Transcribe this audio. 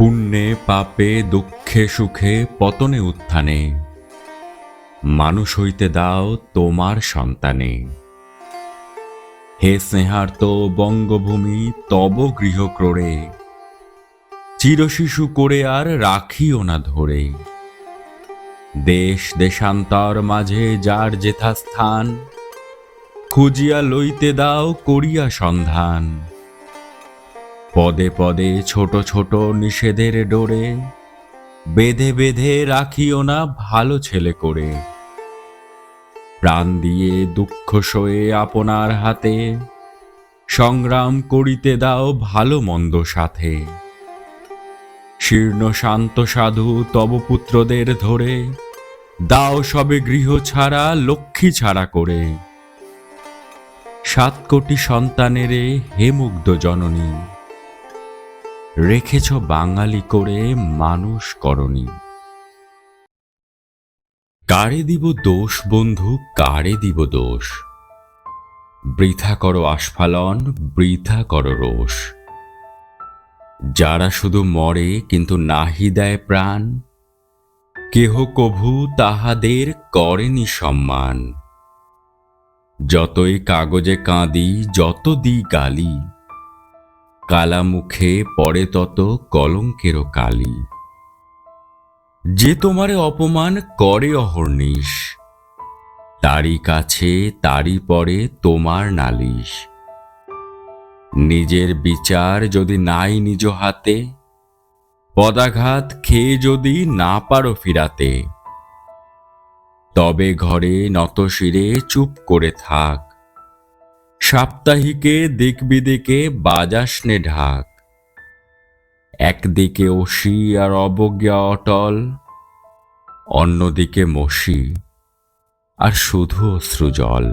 পুণ্যে, পাপে, দুঃখে, সুখে, পতনে, উত্থানে। মানুষ হইতে দাও তোমার সন্তানে। হে স্নেহার্ত বঙ্গভূমি, তব গৃহক্রোড়ে। চিরশিশু করে আর রাখিও না ধরে। দেশ দেশান্তর মাঝে যার যেথা স্থান খুঁজিয়া লইতে দাও, করিয়া সন্ধান। পদে পদে ছোট ছোট নিষেধের ডোরে, বেঁধে বেঁধে রাখিও না ভালো ছেলে করে। প্রাণ দিয়ে দুঃখ সয়ে আপনার হাতে, সংগ্রাম করিতে দাও ভালো মন্দ সাথে। শীর্ণ শান্ত সাধু তব পুত্রদের ধরে, দাও সবে গৃহ ছাড়া, লক্ষ্মী ছাড়া করে। সাত কোটি সন্তানেরে হে মুগ্ধ জননী রেখেছ বাঙালি করে মানুষ করনি কারে দিব দোষ বন্ধু, কারে দিব দোষ? বৃথা করো আস্ফালন, বৃথা করো রোষ। যারা শুধু মরে কিন্তু নাহি দেয় প্রাণ, কেহ কভু তাহাদের করেনি সম্মান। যতই কাগজে কাঁদি, যত দি গালি কালা মুখে পড়ে তত কলঙ্কেরও কালি। যে তোমারে অপমান করে অহর্নিশ, তারই কাছে তারই পরে তোমার নালিশ। নিজের বিচার যদি নাই নিজ হাতে, পদাঘাত খেয়ে যদি না পারো ফিরাতে, তবে ঘরে নতশিরে চুপ করে থাক। সাপ্তাহিকে দিক বিদিকে বাজাসনে ঢাক। একদিকে অসি আর অবজ্ঞা অটল, অন্যদিকে মসি আর শুধু অশ্রুজল।